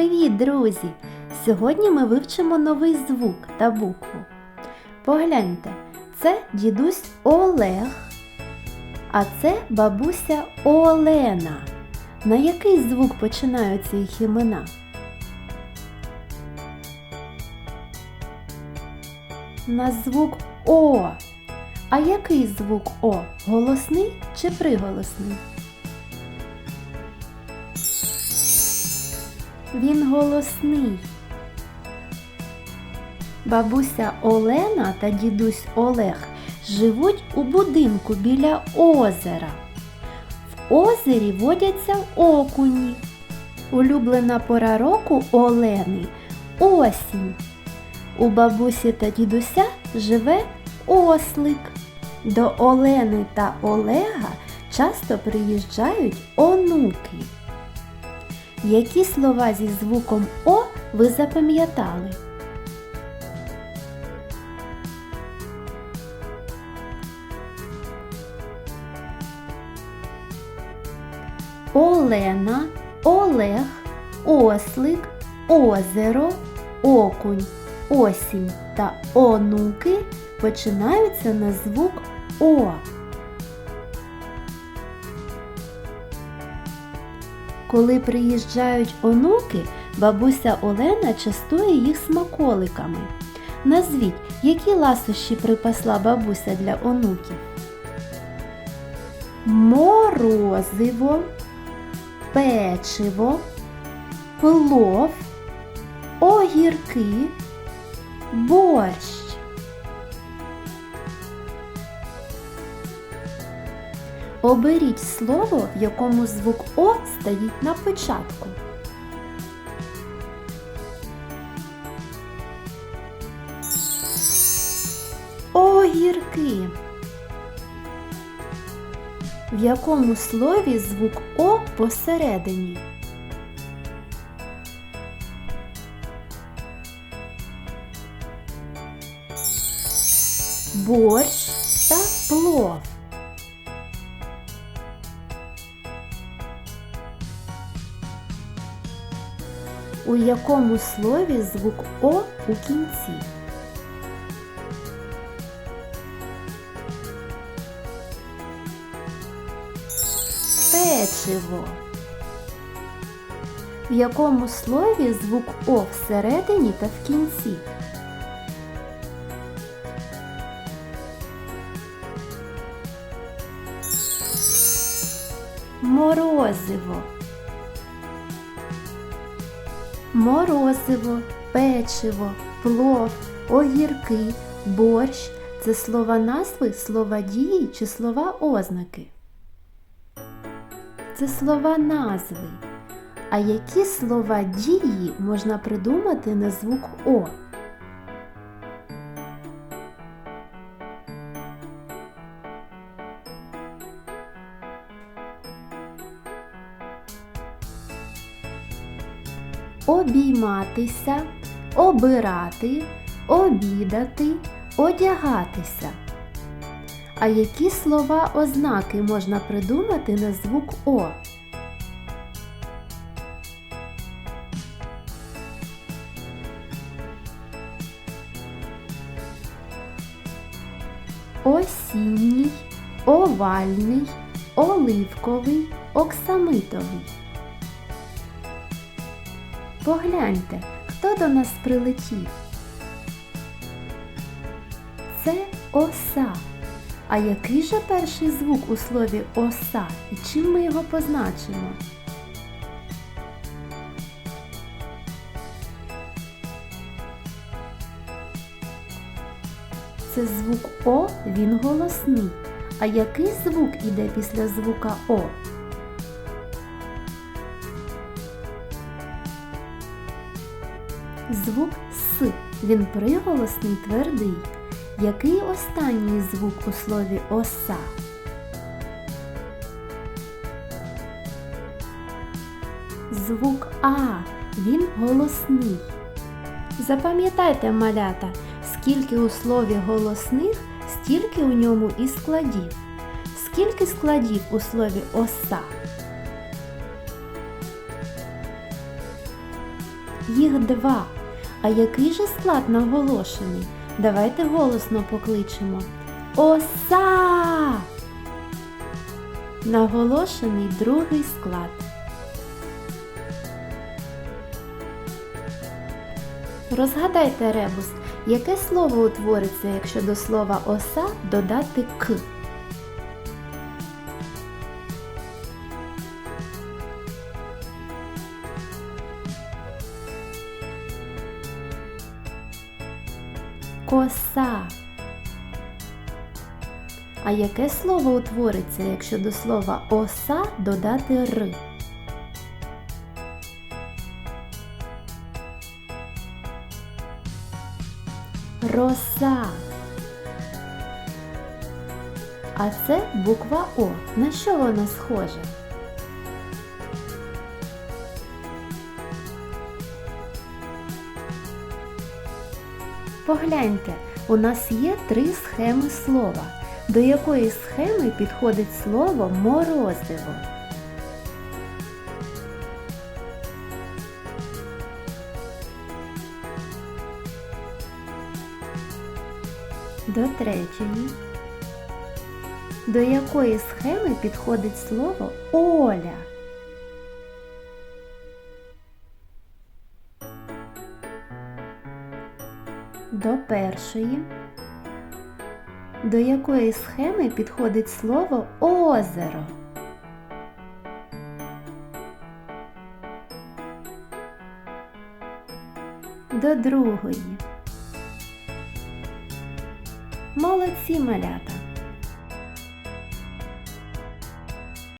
Привіт, друзі! Сьогодні ми вивчимо новий звук та букву. Погляньте, це дідусь Олег, а це бабуся Олена. На який звук починаються їх імена? На звук О. А який звук О? Голосний чи приголосний? Він голосний. Бабуся Олена та дідусь Олег живуть у будинку біля озера. В озері водяться окуні. Улюблена пора року Олени осінь. У бабусі та дідуся живе ослик. До Олени та Олега часто приїжджають онуки. Які слова зі звуком О ви запам'ятали? Олена, Олег, Ослик, Озеро, Окунь, Осінь та онуки починаються на звук О. Коли приїжджають онуки, бабуся Олена частує їх смаколиками. Назвіть, які ласощі припасла бабуся для онуків? Морозиво, печиво, плов, огірки, борщ. Оберіть слово, в якому звук О стоїть на початку. Огірки. В якому слові звук О посередині? Борщ та плов. У якому слові звук О у кінці? Печиво. В якому слові звук О всередині та в кінці? Морозиво. Морозиво, печиво, плов, огірки, борщ це слова назви, слова дії чи слова ознаки. Це слова назви. А які слова дії можна придумати на звук О? Обійматися, обирати, обідати, одягатися. А які слова ознаки можна придумати на звук О? Осінній, овальний, оливковий, оксамитовий. Погляньте, хто до нас прилетів. Це оса. А який же перший звук у слові оса і чим ми його позначимо? Це звук О, він голосний. А який звук іде після звука О? Звук С. Він приголосний твердий. Який останній звук у слові оса? Звук А. Він голосний. Запам'ятайте, малята, скільки у слові голосних, стільки у ньому і складів. Скільки складів у слові оса? Їх два. А який же склад наголошений? Давайте голосно покличемо. Оса! Наголошений другий склад. Розгадайте ребус, яке слово утвориться, якщо до слова оса додати к. Коса. А яке слово утвориться, якщо до слова оса додати р? Роса. А це буква О. На що вона схожа? Погляньте, у нас є три схеми слова. До якої схеми підходить слово морозиво? До третьої. До якої схеми підходить слово Оля? До першої. До якої схеми підходить слово озеро? До другої. Молодці малята!